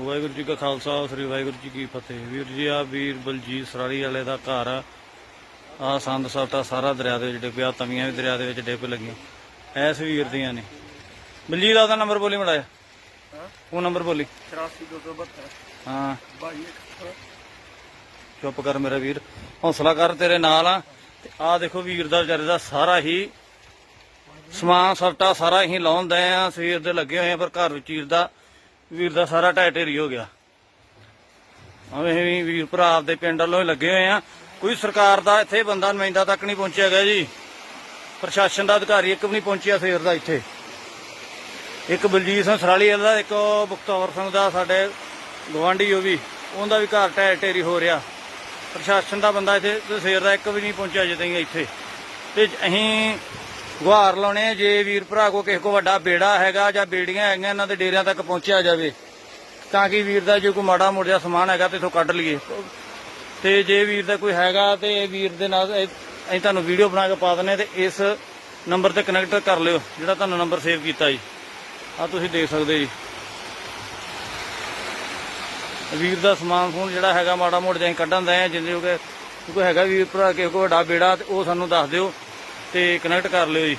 ਵਾਹਿਗੁਰੂ ਜੀ ਕਾ ਖਾਲਸਾ ਸ੍ਰੀ ਵਾਹਿਗੁਰੂ ਜੀ ਕੀ ਫਤਿਹ। ਵੀਰ ਜੀ ਆ ਵੀਰ ਬਲਜੀਤ ਸਰਾਲੀ ਵਾਲੇ ਦਾ ਘਰ ਆ। ਆ ਸੰਦ ਸਫਟਾ ਸਾਰਾ ਦਰਿਆ ਦੇ ਵਿੱਚ ਡਿੱਗਿਆ ਤਵੀਆਂ ਵੀ ਦਰਿਆ ਦੇ ਵਿੱਚ ਡਿੱਗ ਲੱਗੀਆਂ। ਐਸ ਵੀਰ ਦੀਆਂ ਨੇ। ਬਲਜੀਤ ਦਾ ਨੰਬਰ ਬੋਲੀ ਮੜਾਇਆ ਉਹ ਨੰਬਰ ਬੋਲੀ। 84272 ਹਾਂ। 22 ਚੁੱਪ ਕਰ ਮੇਰਾ ਵੀਰ। ਹੌਸਲਾ ਕਰ ਤੇਰੇ ਨਾਲ ਆ। ਤੇ ਆ ਦੇਖੋ ਵੀਰ ਦਾ ਵਿਚਾਰੇ ਦਾ ਸਾਰਾ ਹੀ ਸਮਾਨ ਸਫਟਾ ਸਾਰਾ ਹੀ ਲਾਉਂਦਾ ਆ। ਸਵੇਰ ਦੇ ਲੱਗੇ ਹੋਏ ਆ ਪਰ ਘਰ ਵਿੱਚ ਵੀਰ ਦਾ ਵੀਰ ਦਾ ਸਾਰਾ ਢਹਿ ਢੇਰੀ ਹੋ ਗਿਆ। ਆਵੇਂ ਵੀ ਵੀਰ ਭਰਾ ਆਪਦੇ ਪਿੰਡ ਵੱਲੋਂ ਲੱਗੇ ਹੋਏ ਆ। ਕੋਈ ਸਰਕਾਰ ਦਾ ਇੱਥੇ ਬੰਦਾ ਨੁਮਾਇੰਦਾ ਤੱਕ ਨਹੀਂ ਪਹੁੰਚਿਆ ਗਿਆ ਜੀ। ਪ੍ਰਸ਼ਾਸਨ ਦਾ ਅਧਿਕਾਰੀ ਇੱਕ ਵੀ ਨਹੀਂ ਪਹੁੰਚਿਆ ਸਵੇਰ ਦਾ ਇੱਥੇ। ਇੱਕ ਬਲਜੀਤ ਸਿੰਘ ਸਰਾਲੀ ਦਾ, ਇੱਕ ਬਖਤੌਰ ਸਿੰਘ ਦਾ, ਸਾਡੇ ਗਵਾਂਢੀ ਉਹ ਵੀ, ਉਹਦਾ ਵੀ ਘਰ ਢਹਿ ਢੇਰੀ ਹੋ ਰਿਹਾ। ਪ੍ਰਸ਼ਾਸਨ ਦਾ ਬੰਦਾ ਇੱਥੇ ਤੇ ਸਵੇਰ ਦਾ ਇੱਕ ਵੀ ਨਹੀਂ ਪਹੁੰਚਿਆ ਜਿੱਦਾਂ ਹੀ ਇੱਥੇ। ਤੇ ਅਸੀਂ ਗੁਹਾਰ ਲਾਉਣੇ ਆ, ਜੇ ਵੀਰ ਭਰਾ ਕੋ ਕਿਸੇ ਕੋ ਵੱਡਾ ਬੇੜਾ ਹੈਗਾ ਜਾਂ ਬੇੜੀਆਂ ਹੈਗੀਆਂ ਇਹਨਾਂ ਦੇ ਡੇਰਿਆਂ ਤੱਕ ਪਹੁੰਚਿਆ ਜਾਵੇ ਤਾਂ ਕਿ ਵੀਰ ਦਾ ਜੇ ਕੋਈ ਮਾੜਾ ਮੋੜਿਆ ਸਮਾਨ ਹੈਗਾ ਤੇ ਇਥੋਂ ਕੱਢ ਲਈਏ। ਤੇ ਜੇ ਵੀਰ ਦਾ ਕੋਈ ਹੈਗਾ ਤੇ ਇਹ ਵੀਰ ਦੇ ਨਾਲ ਅਸੀਂ ਤੁਹਾਨੂੰ ਵੀਡੀਓ ਬਣਾ ਕੇ ਪਾ ਦਿੰਨੇ ਤੇ ਇਸ ਨੰਬਰ ਤੇ ਕਨੈਕਟ ਕਰ ਲਿਓ ਜਿਹੜਾ ਤੁਹਾਨੂੰ ਨੰਬਰ ਸੇਵ ਕੀਤਾ ਜੀ। ਆ ਤੁਸੀਂ ਦੇਖ ਸਕਦੇ ਜੀ। ਵੀਰ ਦਾ ਸਮਾਨ ਫੋਨ ਜਿਹੜਾ ਹੈਗਾ ਮਾੜਾ ਮੋੜ ਜਾਈ ਕੱਢਣ ਦਾ ਜਿੰਨੇ ਹੋ ਕੋਈ ਹੈਗਾ ਵੀਰ ਭਰਾ ਕਿਸੇ ਕੋ ਵੱਡਾ ਬੇੜਾ ਤੇ ਉਹ ਸਾਨੂੰ ਦੱਸ ਦਿਓ। ਤੇ ਕਨੈਕਟ ਕਰ ਲਿਓ ਜੀ।